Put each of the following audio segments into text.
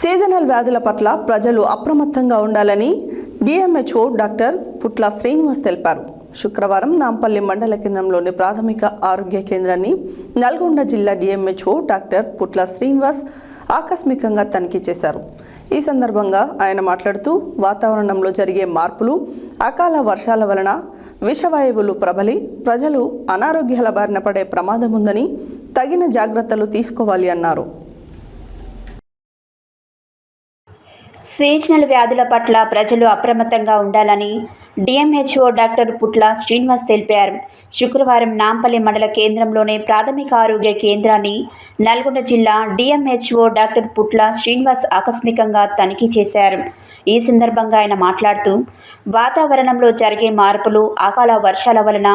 Seasonal వ్యాధుల పట్ల ప్రజలు అప్రమత్తంగా ఉండాలని డిఎంహెచ్ఓ డాక్టర్ పుట్ల శ్రీనివాస్ తెలిపారు. శుక్రవారం నాంపల్లి మండల కేంద్రంలోని ప్రాథమిక ఆరోగ్య కేంద్రాన్ని నల్గొండ జిల్లా డిఎంహెచ్ఓ డాక్టర్ పుట్ల శ్రీనివాస్ ఆకస్మికంగా తనిఖీ చేశారు. ఈ సందర్భంగా ఆయన మాట్లాడుతూ వాతావరణంలో జరిగే మార్పులు అకాల వర్షాల వలన విషవాయువులు ప్రబలి ప్రజలు అనారోగ్యాల బారిన పడే ప్రమాదం ఉందని తగిన జాగ్రత్తలు తీసుకోవాలి అన్నారు. సీజనల్ వ్యాధుల పట్ల ప్రజలు అప్రమత్తంగా ఉండాలని డిఎంహెచ్ఓ డాక్టర్ పుట్ల శ్రీనివాస్ తెలిపారు. శుక్రవారం నాంపల్లి మండల కేంద్రంలోని ప్రాథమిక ఆరోగ్య కేంద్రాన్ని నల్గొండ జిల్లా డిఎంహెచ్ఓ డాక్టర్ పుట్ల శ్రీనివాస్ ఆకస్మికంగా తనిఖీ చేశారు. ఈ సందర్భంగా ఆయన మాట్లాడుతూ వాతావరణంలో జరిగే మార్పులు అకాల వర్షాల వలన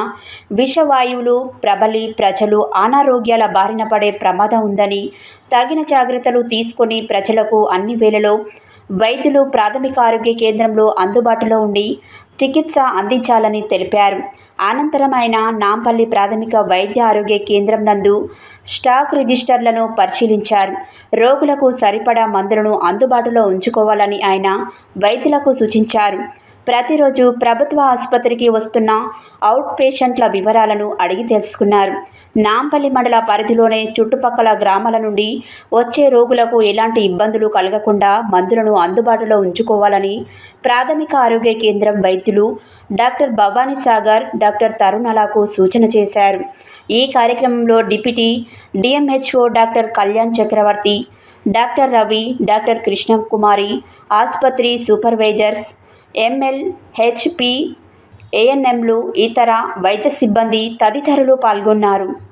విషవాయువులు ప్రబలి ప్రజలు అనారోగ్యాల బారిన పడే ప్రమాదం ఉందని తగిన జాగ్రత్తలు తీసుకొని ప్రజలకు అన్ని వేళలో వైద్యులు ప్రాథమిక ఆరోగ్య కేంద్రంలో అందుబాటులో ఉండి చికిత్స అందించాలని తెలిపారు. అనంతరం ఆయన నాంపల్లి ప్రాథమిక వైద్య ఆరోగ్య కేంద్రం నందు స్టాక్ రిజిస్టర్లను పరిశీలించారు. రోగులకు సరిపడా మందులను అందుబాటులో ఉంచుకోవాలని ఆయన వైద్యులకు సూచించారు. ప్రతిరోజు ప్రభుత్వ ఆసుపత్రికి వస్తున్న అవుట్ పేషెంట్ల వివరాలను అడిగి తెలుసుకున్నారు. నాంపల్లి మండల పరిధిలోనే చుట్టుపక్కల గ్రామాల నుండి వచ్చే రోగులకు ఎలాంటి ఇబ్బందులు కలగకుండా మందులను అందుబాటులో ఉంచుకోవాలని ప్రాథమిక ఆరోగ్య కేంద్రం వైద్యులు డాక్టర్ భవానీ సాగర్ డాక్టర్ తరుణలకు సూచన చేశారు. ఈ కార్యక్రమంలో deputy DMHO doctor Kalyan Chakravarthi doctor Ravi doctor Krishna Kumari ఆసుపత్రి సూపర్వైజర్స్ ఎంఎల్ హెచ్పి ఏఎన్ఎంలు ఇతర వైద్య సిబ్బంది తదితరులు పాల్గొన్నారు.